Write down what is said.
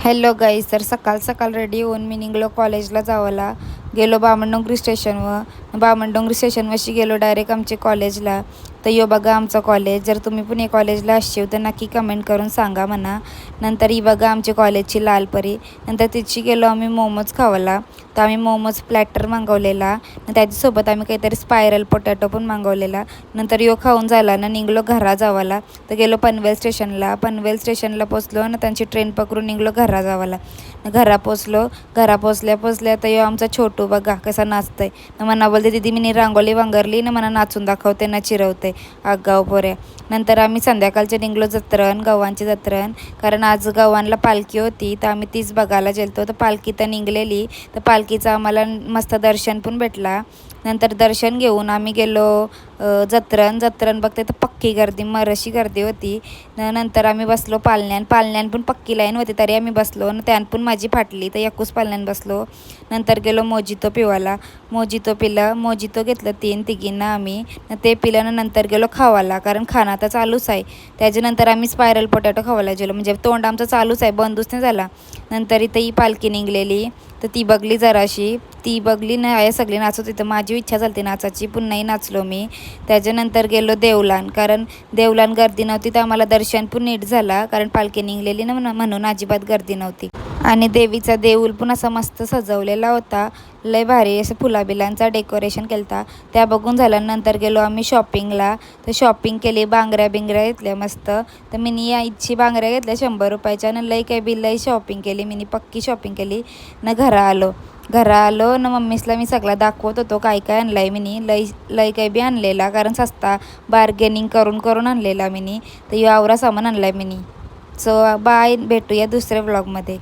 Hello guys तर सकाळ सकाळ रेडी होऊन मी निघलो कॉलेजला जावाला गेलो बामणडोंगरी स्टेशनवर बामणडोंगरी स्टेशनवरशी गेलो डायरेक्ट आमच्या कॉलेजला तर यो बघा आमचं कॉलेज जर तुम्ही पण हे कॉलेजला असशील तर नक्की कमेंट करून सांगा म्हणा. नंतर ही बघा आमच्या कॉलेजची लालपरी. नंतर तिची गेलो आम्ही मोमोज खावाला तर आम्ही मोमोज प्लॅटर मागवलेला. आणि त्याच्यासोबत आम्ही काहीतरी स्पायरल पोटॅटो पण मागवलेला. नंतर यो खाऊन झाला ना निघलो घरा जावाला. तर गेलो पनवेल स्टेशनला पनवेल स्टेशनला पोचलो ना त्यांची ट्रेन पकडून निघलो घरा जावाला. घरा पोचलो. घरा पोचल्या पोचल्या तर यो आमचा छोटू बघा कसा नाचतंय. ना मना बोलते दिदी मी रांगोळी वांगरली ना मला नाचून दाखवते ना चिरवते. आगाव पोऱ्या नंतर आम्ही संध्याकाळचे निघलो जत्रण गव्हांची जत्रण. कारण आज गव्हांना पालखी होती तर आम्ही तीच बघायला गेलतो. तर पालखी तर निघलेली तर पालखीचं आम्हाला मस्त दर्शन पण भेटला. नंतर दर्शन घेऊन आम्ही गेलो जत्रण जत्रण बघते तर पक्की गर्दी मरशी गर्दी होती. नंतर आम्ही बसलो पालण्यान पालण्यान पण पक्की लाईन होती तरी आम्ही बसलो न त्यान पण माझी फाटली तर एकूच पालण्यान बसलो. नंतर गेलो मोजितो पिवायला मोजितो पिलं मोजितो घेतलं तीन तिघींना आम्ही. न ते पिलं नंतर गेलो खावाला कारण खाना तर चालूच आहे. त्याच्यानंतर आम्ही स्पायरल पोटॅटो खावायला गेलो म्हणजे तोंड आमचं चालूच आहे बंदूच नाही झाला. नंतर इथं ही पालखी निघलेली तर ती बघली जराशी. ती बघली ना आहे सगळी नाचत होती. तर माझी इच्छा झाली नाचाची पुन्हाही नाचलो मी. त्याच्यानंतर गेलो देवलान. कारण देवलान गर्दी नव्हती तर आम्हाला दर्शन पण नीट झाला. कारण पालखी निघलेली ना म्हणून अजिबात गर्दी नव्हती. आणि देवीचा देऊळ पण असं मस्त सजवलेला होता. लय भारी असं फुलाबिलांचा डेकोरेशन केलता. त्या बघून झाल्यानंतर गेलो आम्ही शॉपिंगला तर शॉपिंग केली बांगऱ्या बिंगऱ्या घेतल्या मस्त. तर मिनी या इच्छी बांगऱ्या घेतल्या शंभर रुपयाच्या आणि लई काय बिल लई शॉपिंग केली. मिनी पक्की शॉपिंग केली. न घरा आलो. घरा आलो न मम्मीसला मी सगळा दाखवत होतो काय काय आणलं आहे मिनी. लई लई काय बी आणलेला. कारण सस्ता बार्गेनिंग करून करून आणलेला मिनी. तर यो आवरा सामान आणला आहे मिनी. सो बाय भेटूया दुसऱ्या ब्लॉगमध्ये